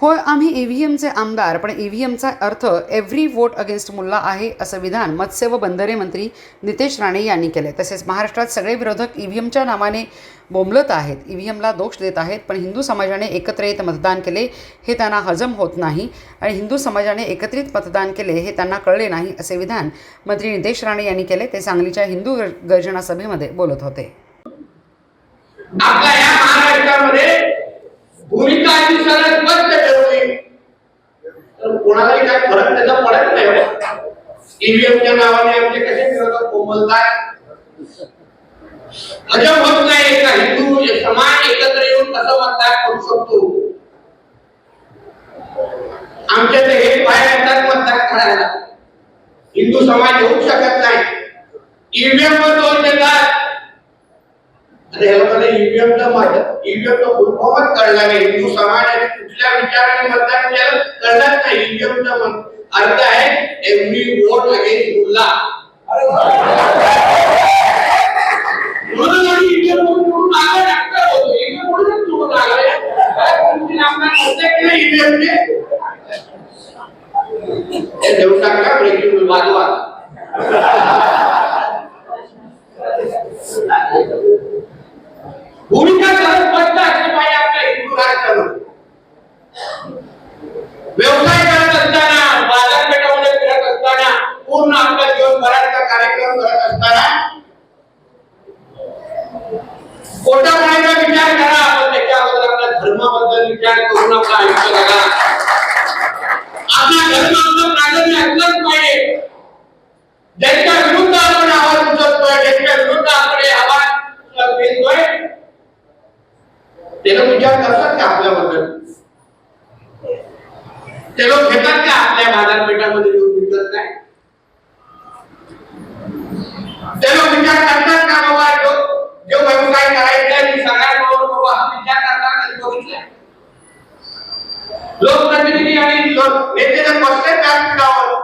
होय आम्ही ईव्हीएमचे आमदार पण ईव्हीएमचा अर्थ एव्हरी वोट अगेन्स्ट मुल्ला आहे असं विधान मत्स्य व बंदरे मंत्री नितेश राणे यांनी केले तसेच महाराष्ट्रात सगळे विरोधक ईव्हीएमच्या नावाने बोंबलत आहेत. ईव्हीएमला दोष देत आहेत पण हिंदू समाजाने एकत्र येत मतदान केले हे त्यांना हजम होत नाही आणि हिंदू समाजाने एकत्रित मतदान केले हे त्यांना कळले नाही असे विधान मंत्री नितेश राणे यांनी केले. ते सांगलीच्या हिंदू गर्जना सभेमध्ये बोलत होते. आपल्या या कोणालाही काय फरक त्याचा पडत नाही हो. ईव्हीएमच्या नावाने आमचे कसे विरोधक कोमलतात हजम होत नाही का हिंदू समाज एकत्र येऊन कसं मतदान करू शकतो? आमच्या ते हे बाहेर येतात मतदान करायला हिंदू समाज होऊ शकत नाही. ईव्हीएम वर दोष आणि या लोकांना ईव्हीएमचं माझं ईव्हीएमचं फुलफॉर्मच कळला नाही. हिंदू समाजाने कुठल्या विचाराने मतदान केलं कळलंच नाही ईव्हीएमचा अर्थ आहे एव्हरी वोट अगेन्स्ट मुल्ला म्हणून आम्ही ईव्हीएम डॉक्टर होतो. ईव्हीएम म्हणूनच निवडून हे देऊ टाका ब्रेकिंग भूमिका सरळ स्पष्ट असली पाहिजे आपल्या हिंदू राष्ट्रामध्ये व्यवसाय करत असताना बाजारपेठामध्ये फिरत असताना पूर्ण आपल्या जीवनभराचा कार्यक्रम करत असताना खोटा बोलायचा विचार करा आपण त्याच्या अगोदर आपल्या धर्माबद्दल विचार करून आपलं आयुष्य जगा आपला धर्म आपलं प्राधान्य असलंच पाहिजे. ज्यांच्या विरुद्ध आपण आवाज उचलतोय ज्यांच्या विरुद्ध आपण हे आवाज पेलतोय ते लोक विचार करतात का आपल्याबद्दल ते लोक घेतात का आपल्या बाजारपेठामध्ये येऊन विकत काय ते लोक विचार करतात का बाबा जो जो व्यवसाय करायचा मी सगळ्यांबरोबर बाबा हा विचार करताना कधी बघितलाय लोकप्रतिनिधी आणि लोक नेते जर बसले व्यासपीठावर